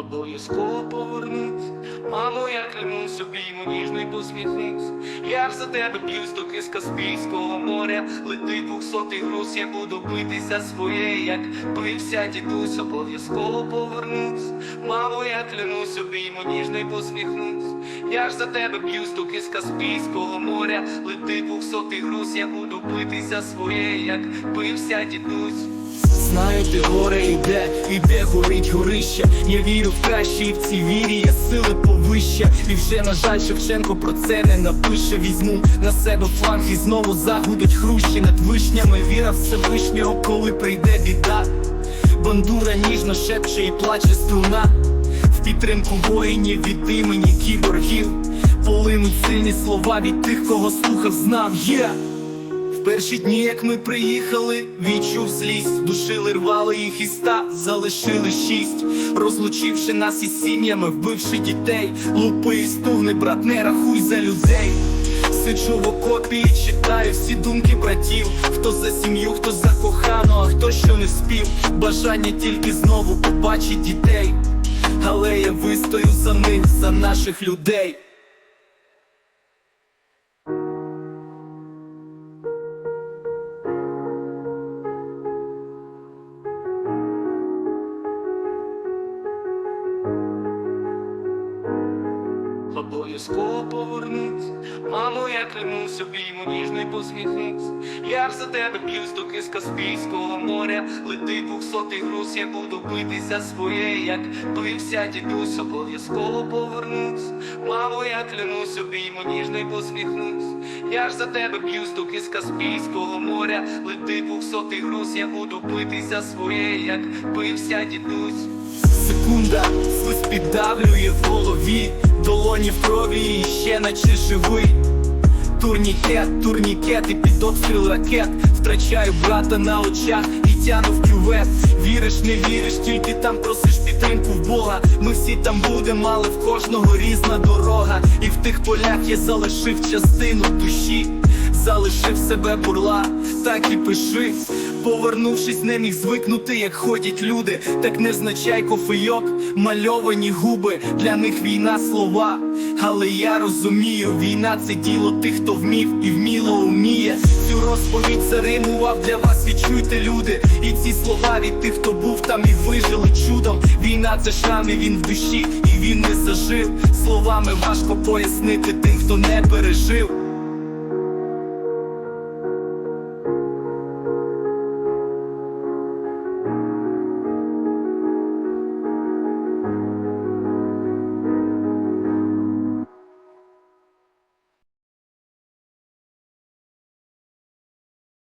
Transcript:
обов'язково повернусь. Мамо, я клянусь, обійму ніжний посміхнусь. Я ж за тебе п'ю стоки з Каспійського моря. Лети двохсотий груз, я буду битися своє, як пився дідусь, обов'язково повернусь. Мамо, я клянусь, обійму ніжний посміхнусь. Я ж за тебе п'ю стоки з Каспійського моря. Лети двохсотий груз, я буду битися своє, як пився дідусь. Знаю, ти горе йде, іде горить горище. Я вірю в краще, і в цій вірі є сили повище. І вже, на жаль, Шевченко про це не напише. Візьму на себе фланг і знову загудуть хрущі над вишнями. Віра Всевишнього, коли прийде біда. Бандура ніжно шепче і плаче струна. В підтримку воїнів від імені кіборгів. Полинуть сильні слова від тих, кого слухав, знав. Є! В перші дні, як ми приїхали, відчув злість, душили, рвали їх із ста, залишили шість, розлучивши нас із сім'ями, вбивши дітей, лупи і стугни, брат, не рахуй за людей. Сиджу в окопі і читаю всі думки братів. Хто за сім'ю, хто за кохану, а хто що не спів. Бажання тільки знову побачить дітей. Але я вистою за них, за наших людей. Обов'язково повернусь, мамо, я клянусь, обійму ніжний посміхнусь. Я ж за тебе п'ю стоки з Каспійського моря. Лети двохсотий груз, я буду битися своє, як пився дідусь, обов'язково повернусь. Мамо, я клянусь, обійму ніжний посміхнусь. Я ж за тебе п'ю стоки з Каспійського моря. Лети двохсотий груз, я буду битися своє, як пився дідусь. Секунда, свист піддавлює в голові, долоні в крові і ще наче живий. Турнікет, турнікети під обстріл ракет. Втрачаю брата на очах і тяну в кювет. Віриш, не віриш, тільки там просиш підтримку в Бога. Ми всі там будемо, але в кожного різна дорога. І в тих полях я залишив частину душі. Залишив себе бурла, так і пиши. Повернувшись, не міг звикнути, як ходять люди. Так невзначай кофейок, мальовані губи. Для них війна слова. Але я розумію, війна це діло тих, хто вмів і вміло уміє. Цю розповідь заримував для вас, відчуйте люди. І ці слова від тих, хто був там і вижили чудом. Війна це шрам, і він в душі, і він не зажив. Словами важко пояснити тим, хто не пережив.